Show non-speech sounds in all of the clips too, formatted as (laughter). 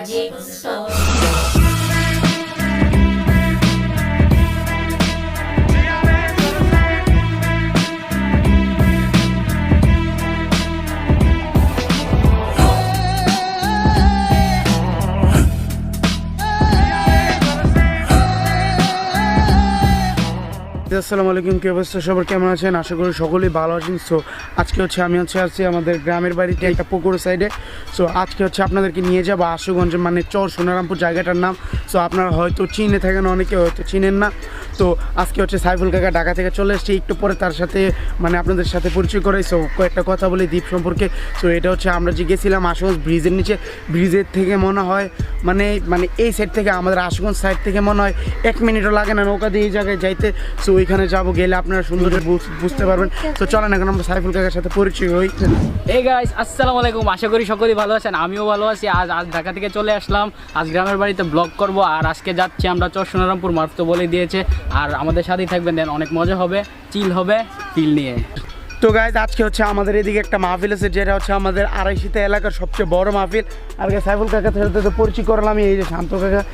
পাকিস্তান চলে এসেছে তো আমরা আসসালামু আলাইকুম, কি অবস্থা? সবার কেমন আছেন? আশা করি সকলেই ভালো আছেন। সো আজকে হচ্ছে আমি হচ্ছে আছি আমাদের গ্রামের বাড়িতে একটা পুকুর সাইডে সো আজকে হচ্ছে আপনাদেরকে নিয়ে যাব আশুগঞ্জ মানে চর সোনারামপুর জায়গাটার নাম। সো আপনারা হয়তো চিনে থাকেন, অনেকে হয়তো চিনেন না। তো আজকে হচ্ছে সাইফুল কাকা ঢাকা থেকে চলে এসেছি। একটু পরে তার সাথে মানে আপনাদের সাথে পরিচয় করাই। সো কয়েকটা কথা বলি দ্বীপ সম্পর্কে। সো এটা হচ্ছে আমরা যে গেছিলাম আশুগঞ্জ ব্রিজের নিচে। ব্রিজের থেকে মনে হয় মানে মানে এই সাইড থেকে আমাদের আশুগঞ্জ সাইড থেকে মনে হয় এক মিনিটও লাগে না নৌকা দিয়ে এই জায়গায় যাইতে। সো ওইখানে যাব গেলে আপনারা সুন্দর বুঝ- বুঝতে পারবেন। তো চলেন এখন আমরা সাইফুল কাকার সাথে পরিচয় হই। এই গাইস আসসালামু আলাইকুম। আশা করি সকলেই ভালো আছেন আমিও ভালো আছি। আজ আজ ঢাকা থেকে চলে আসলাম। আজ গ্রামের বাড়িতে ব্লগ করব আর আজকে যাচ্ছি আমরা চর সোনারামপুর মার্চ তো বলে দিয়েছে। আর আমাদের সাথেই থাকবেন দেন অনেক মজা হবে চিল হবে ফিল নিয়ে। তো গাইজ আজকে হচ্ছে আমাদের এদিকে একটা মাহফিল আছে যেটা হচ্ছে আমাদের আড়াইশিতে এলাকার সবচেয়ে বড় মাহফিল। আর আগে সাইফুল কাকার সাথে তো পরিচয় করলাম এই যে শান্ত কাকা।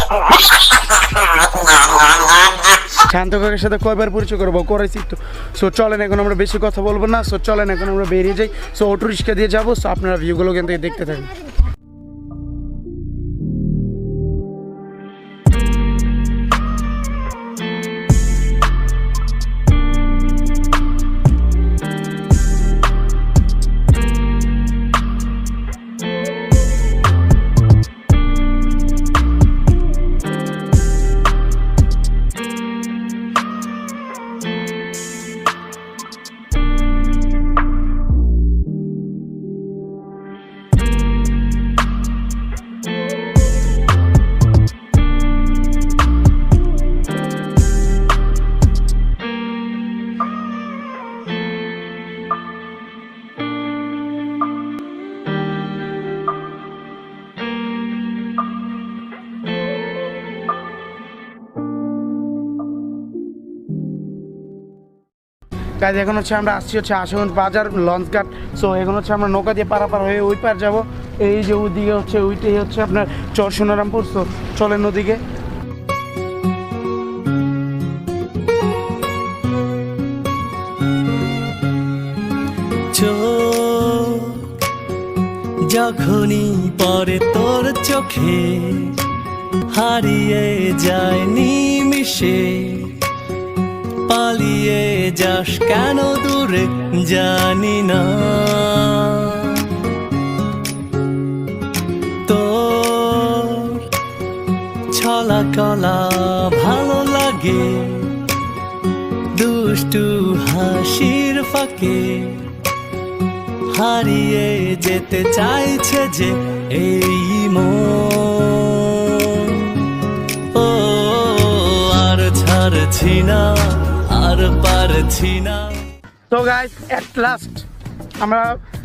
(laughs) শান্ত সাথে কয়বার পরিচয় করব? করেছি তো সো চলেন, এখন আমরা বেশি কথা বলব না। সো চলেন, এখন আমরা বেরিয়ে যাই। সো অটো রিক্সা দিয়ে যাব। সো আপনারা ভিউগুলো কিন্তু দেখতে থাকুন। কাজ এখন হচ্ছে আমরা আসছি হচ্ছে আশুগঞ্জ বাজার, লঞ্চ ঘাট। সো এখন হচ্ছে আমরা নৌকা দিয়ে পারাপার হয়ে ওই পার যাব। এই যে ওইদিকে হচ্ছে, ওইটাই হচ্ছে আপনার চর সোনারামপুর। সো চলেন ওদিকে। যখনই পরে তোর চোখে, হারিয়ে যায় নিমিশে পালিয়ে যাস কেন দূরে জানি না। তোর ছলা কলা ভালো লাগে, দুষ্টু হাসির ফাঁকে হারিয়ে যেতে চাইছে যে এই ও, আর ছাড়ছি না। আর পারছি না। তো গাইস এট লাস্ট আমরা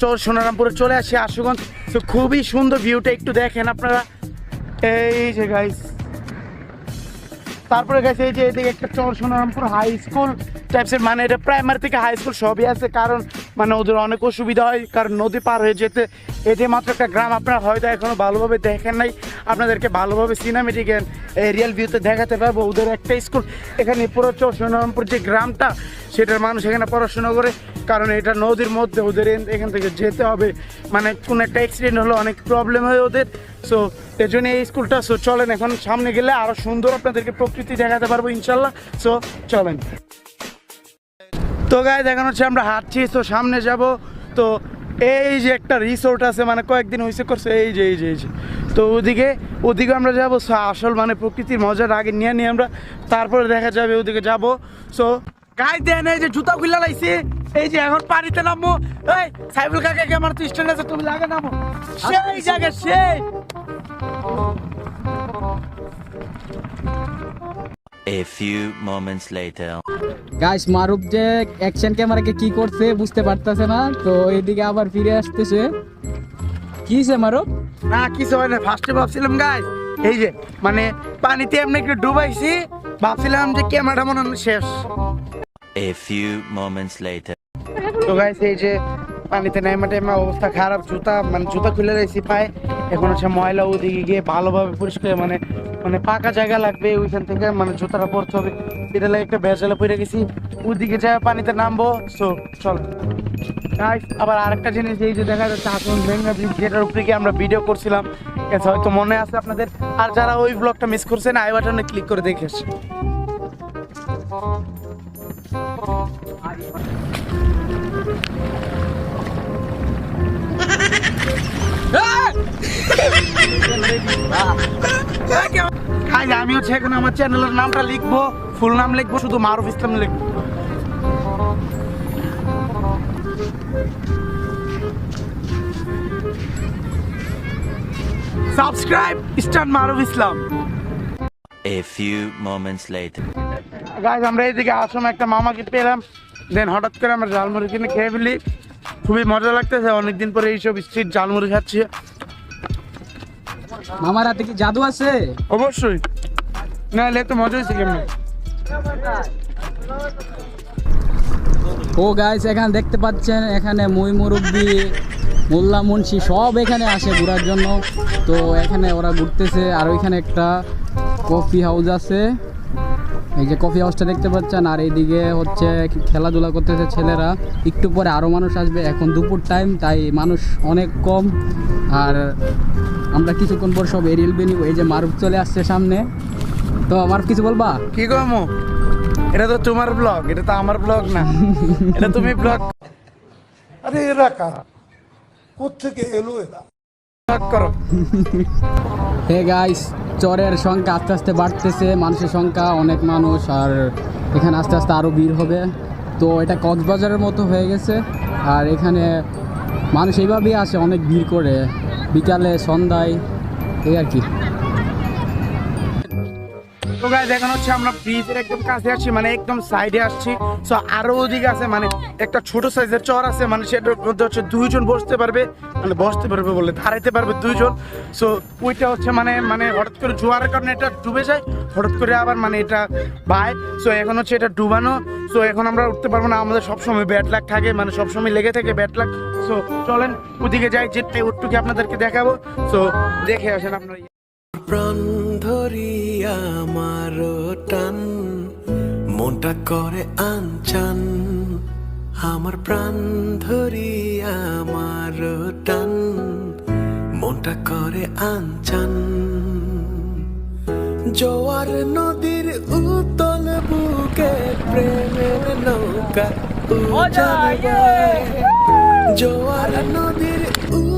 চোর সোনারামপুরে চলে আসি, আশুগঞ্জ। তো খুবই সুন্দর ভিউটা একটু দেখেন আপনারা। এই যে গাইস তারপরে গেছে এই যে এদিকে একটা চর সোনারামপুর হাই স্কুল টাইপসের মানে এটা প্রাইমারি থেকে হাই স্কুল সবই আছে, কারণ মানে ওদের অনেক অসুবিধা হয়, কারণ নদী পার হয়ে যেতে এটি মাত্র একটা গ্রাম আপনারা হয়তো এখনও ভালোভাবে দেখেন নাই। আপনাদেরকে ভালোভাবে সিনেমেটিক এরিয়াল ভিউতে দেখাতে পারব। ওদের একটা স্কুল এখানে পুরো সোনারামপুর যে গ্রামটা, সেটার মানুষ এখানে পড়াশোনা করে, কারণ এটা নদীর মধ্যে ওদের এখান থেকে যেতে হবে। মানে কোনো একটা অ্যাক্সিডেন্ট হলো, অনেক প্রবলেম হয় ওদের। সো এর জন্য এই স্কুলটা সো চলেন এখন সামনে গেলে আরও সুন্দর আপনাদেরকে প্রকৃতি দেখাতে পারব ইনশাল্লাহ। সো চলেন। তো গায়ে দেখানো হচ্ছে আমরা হাঁটছি, তো সামনে যাব। তো এই যে একটা রিসোর্ট আছে মানে কয়েকদিন হয়েছে করছে এই যে এই যে এই যে। তো ওদিকে ওদিকে আমরা যাব আসল মানে প্রকৃতির মজার আগে নিয়ে নিয়ে আমরা, তারপরে দেখা যাবে ওদিকে যাব। সো গায়ে দেন এই যে জুতা খুলে লাইছি, এই যে এখন পানিতে নামবো। এই, সাইফুল কাকাকে আমার তো স্ট্যান্ড আছে, তুমি লাগে নামো। সেই জায়গা সেই। A few moments later. Guys Maruf যে অ্যাকশন ক্যামেরাকে কি করছে বুঝতে পারতেছে না তো এদিকে আবার ফিরে আসতেছে কি সে মারুফ না কিছু হয় না ফার্স্টে ভাবছিলাম গাই এই যে মানে পানিতে এমনি একটু ডুবাইছি ভাবছিলাম যে ক্যামেরাটা মনে শেষ A few moments later. তো গাইস এই যে পানিতে নেমে টেমে অবস্থা খারাপ, জুতা মানে জুতা খুলে রয়েছি পায়ে। এখন হচ্ছে ময়লা ওদিকে গিয়ে ভালোভাবে পরিষ্কার মানে মানে পাকা জায়গা লাগবে ওইখান থেকে মানে জুতাটা পরতে হবে। এটা লাগে একটা ভেজালে পড়ে গেছি। ওদিকে যায় পানিতে নামবো, সো, চল। আবার আরেকটা জিনিস, এই যে দেখা যাচ্ছে আসুন ব্রিজ যেটার উপরে গিয়ে আমরা ভিডিও করছিলাম। হয়তো মনে আছে আপনাদের। আর যারা ওই ব্লগটা মিস করছেন আই বাটনে ক্লিক করে দেখে আসেন। Guys, আমি হচ্ছে এখন আমার চ্যানেলের নামটা লিখব ফুল নাম লিখব শুধু মারুফ ইসলাম লিখব। Subscribe Eastern Maruf Islam A few moments later. Guys আমরা এইদিকে আসাম একটা মামাকে পেলাম। দেন হঠাৎ করে আমরা ঝালমুড়ি কিনে খেয়ে ফেলি। খুবই মজা লাগতেছে অনেকদিন পরে এইসব স্ট্রিট ঝালমুড়ি খাচ্ছি। মামার হাতে কি জাদু আছে? অবশ্যই। না তো মজা হয়েছে কেমনি? ও গাইস এখানে দেখতে পাচ্ছেন এখানে মই মুরব্বি মোল্লা মুন্সি সব এখানে আসে ঘোরার জন্য। তো এখানে ওরা ঘুরতেছে আর ওইখানে একটা কফি হাউস আছে। এই যে কফি হাউসটা দেখতে পাচ্ছেন আর এইদিকে হচ্ছে খেলাধুলা করতেছে ছেলেরা। একটু পরে আরও মানুষ আসবে এখন দুপুর টাইম তাই মানুষ অনেক কম। আর আমরা কিছুক্ষণ পর সব এরিয়াল বেনিব এই যে মারুফ চলে আসছে সামনে। তো আমার কিছু বলবা? কি কমো এটা তো তোমার ব্লগ এটা তো আমার ব্লগ না। এটা তুমি ব্লগ আরে এরা কারা? কোথেকে এলো এরা? ব্লগ করো। (laughs) হে গাইস চরের সংখ্যা আস্তে আস্তে বাড়তেছে মানুষের সংখ্যা অনেক মানুষ আর এখানে আস্তে আস্তে আরও ভিড় হবে। তো এটা কক্সবাজারের মতো হয়ে গেছে আর এখানে মানুষ এইভাবেই আসে অনেক ভিড় করে। বিকালে সন্ধ্যায় এই আর কি। তো গাইজ এখন হচ্ছে আমরা ব্রিজের একদম কাছে আসছি মানে একদম সাইডে আসছি। সো আরও ওদিকে আছে মানে একটা ছোট সাইজের চর আছে মানে সেটার মধ্যে হচ্ছে দুইজন বসতে পারবে মানে বসতে পারবে বলে দাঁড়াইতে পারবে দুইজন। সো ওইটা হচ্ছে মানে মানে হঠাৎ করে জোয়ারের কারণে এটা ডুবে যায়, হঠাৎ করে আবার মানে এটা বাই সো এখন হচ্ছে এটা ডুবানো। সো এখন আমরা উঠতে পারব না, আমাদের সবসময় ব্যাট লাগ থাকে মানে সবসময় লেগে থাকে ব্যাট লাগ সো চলেন, ওদিকে যাই, যেতে ওটুকি আপনাদেরকে দেখাবো। সো দেখে আসেন আপনারা। প্রাণ ধরিয়া আমার টান মনটা করে আনচান। আমার প্রাণ ধরিয়া আমার টান মনটা করে আনচান। জোয়ার নদীর উতল বুকে প্রেমের নৌকা। জোয়ার নদীর উতল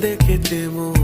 দেখেতে মনে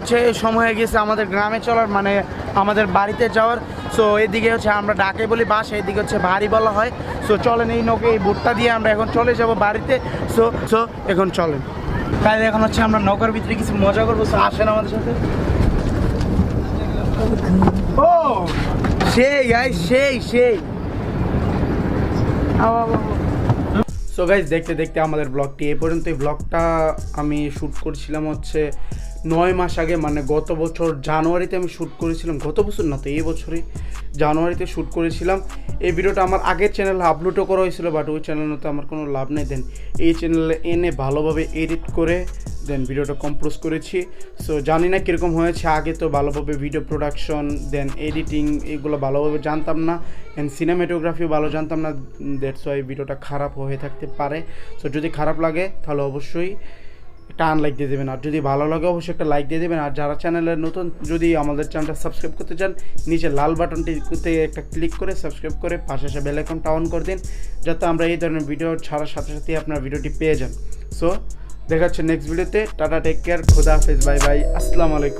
হচ্ছে, সময় হয়ে গেছে আমাদের গ্রামে চলার মানে আমাদের বাড়িতে যাওয়ার। সো এদিকে হচ্ছে আমরা ডাকে বলি বাস, এদিকে হচ্ছে বাড়ি বলা হয়। সো চলেন এই নৌকে, এই বুটটা দিয়ে আমরা এখন চলে যাব বাড়িতে। সো সো এখন চলেন। তাই এখন হচ্ছে আমরা নৌকার ভিতরে কিছু মজা করব। সো আসেন আমাদের সাথে। ও, সেই গাইজ সেই সেই। সো গাইজ দেখতে দেখতে আমাদের ব্লগটি এ পর্যন্ত এই ব্লগটা আমি শ্যুট করছিলাম হচ্ছে নয় মাস আগে মানে গত বছর জানুয়ারিতে আমি শ্যুট করেছিলাম। গত বছর না তো এই বছরই জানুয়ারিতে শ্যুট করেছিলাম। এই ভিডিওটা আমার আগের চ্যানেলে আপলোডও করা হয়েছিল বাট ওই চ্যানেলে তো আমার কোনো লাভ নেই। দেন এই চ্যানেলে এনে ভালোভাবে এডিট করে দেন ভিডিওটা কম্পোজ করেছি। সো জানি না কীরকম হয়েছে, আগে তো ভালোভাবে ভিডিও প্রোডাকশন দেন এডিটিং এগুলো ভালোভাবে জানতাম না। অ্যান্ড সিনেমাটোগ্রাফিও ভালো জানতাম না। দ্যাটস ওয়াই ভিডিওটা খারাপ হয়ে থাকতে পারে। সো যদি খারাপ লাগে, তাহলে অবশ্যই একটা লাইক দিয়ে দেবেন। আর যদি ভালো লাগে, অবশ্যই একটা লাইক দিয়ে দেবেন। আর যারা চ্যানেলের নতুন, যদি আমাদের চ্যানেলটা সাবস্ক্রাইব করতে চান, নিচে লাল বাটনটিতে একটা ক্লিক করে সাবস্ক্রাইব করে পাশে এসে বেলাইকনটা অন করে দিন, যাতে আমরা এই ধরনের ভিডিও ছাড়ার সাথে সাথে আপনার ভিডিওটি পেয়ে যান। সো দেখা হচ্ছে নেক্সট ভিডিওতে টাটা টেক কেয়ার খুদা হাফেজ বাই বাই আসসালামু আলাইকুম।